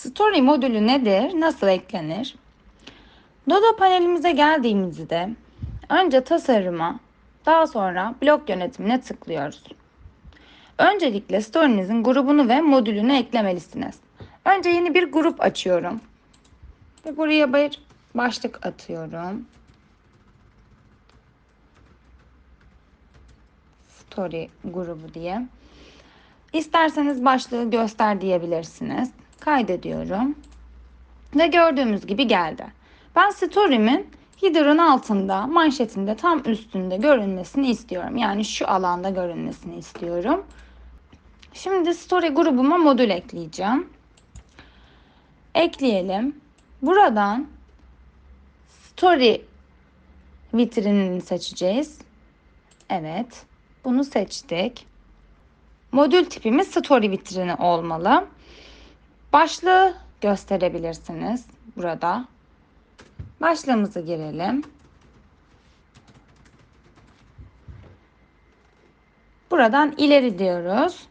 Story modülü nedir? Nasıl eklenir? Dodo panelimize geldiğimizde önce tasarıma, daha sonra blok yönetimine tıklıyoruz. Öncelikle story'nizin grubunu ve modülünü eklemelisiniz. Önce yeni bir grup açıyorum. Ve buraya bir başlık atıyorum. Story grubu diye. İsterseniz başlığı göster diyebilirsiniz. Kaydediyorum. Ve gördüğümüz gibi geldi. Ben story'min header'ın altında, manşetinde tam üstünde görünmesini istiyorum. Yani şu alanda görünmesini istiyorum. Şimdi story grubuma modül ekleyeceğim. Ekleyelim. Buradan story vitrinini seçeceğiz. Evet. Bunu seçtik. Modül tipimiz story vitrini olmalı. Başlığı gösterebilirsiniz burada. Başlığımızı girelim. Buradan ileri diyoruz.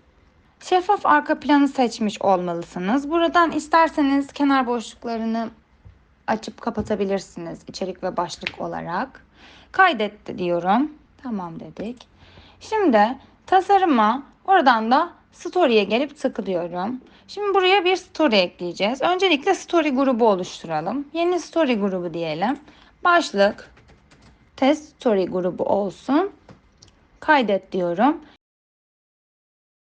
Şeffaf arka planı seçmiş olmalısınız. Buradan isterseniz kenar boşluklarını açıp kapatabilirsiniz içerik ve başlık olarak. Kaydet diyorum. Tamam dedik. Şimdi tasarıma oradan da story'e gelip tıklıyorum. Şimdi buraya bir story ekleyeceğiz. Öncelikle story grubu oluşturalım. Yeni story grubu diyelim. Başlık test story grubu olsun. Kaydet diyorum.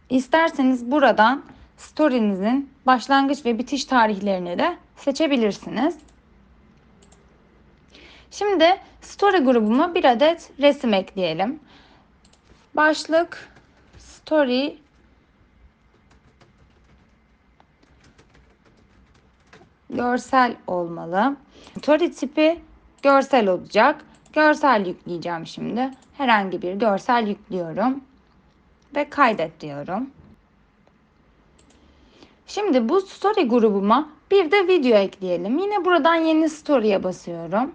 İsterseniz buradan story'nizin başlangıç ve bitiş tarihlerini de seçebilirsiniz. Şimdi story grubuma bir adet resim ekleyelim. Başlık story görsel olmalı. Story tipi görsel olacak. Görsel yükleyeceğim şimdi. Herhangi bir görsel yüklüyorum ve kaydet diyorum. Şimdi bu story grubuma bir de video ekleyelim. Yine buradan yeni story'e basıyorum.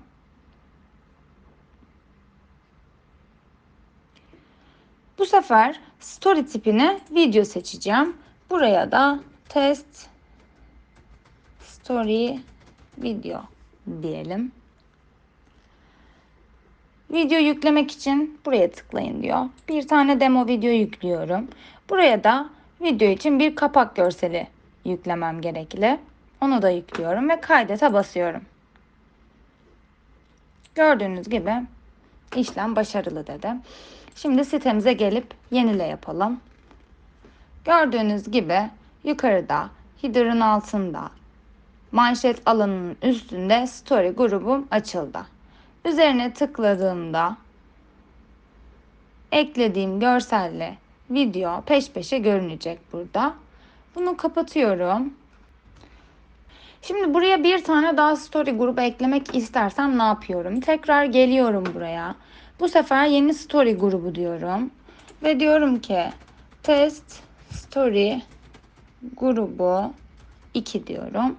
Bu sefer story tipine video seçeceğim. Buraya da test story video diyelim. Video yüklemek için buraya tıklayın diyor. Bir tane demo video yüklüyorum. Buraya da video için bir kapak görseli yüklemem gerekli. Onu da yüklüyorum ve kaydete basıyorum. Gördüğünüz gibi işlem başarılı dedi. Şimdi sitemize gelip yenile yapalım. Gördüğünüz gibi yukarıda header'ın altında manşet alanının üstünde story grubum açıldı. Üzerine tıkladığımda eklediğim görselle video peş peşe görünecek burada. Bunu kapatıyorum. Şimdi buraya bir tane daha story grubu eklemek istersem ne yapıyorum? Tekrar geliyorum buraya. Bu sefer yeni story grubu diyorum. Ve diyorum ki test story grubu 2 diyorum.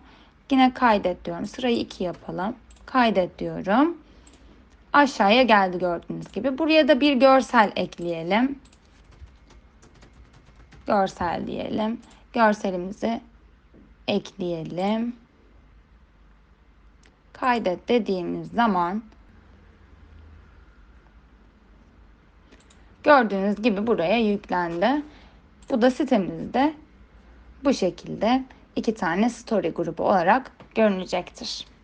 Yine kaydet diyorum. Sırayı 2 yapalım. Kaydet diyorum aşağıya geldi gördüğünüz gibi. Buraya da bir görsel ekleyelim. Görsel diyelim. Görselimizi ekleyelim. Kaydet dediğimiz zaman gördüğünüz gibi buraya yüklendi. Bu da sitemizde bu şekilde iki tane story grubu olarak görünecektir.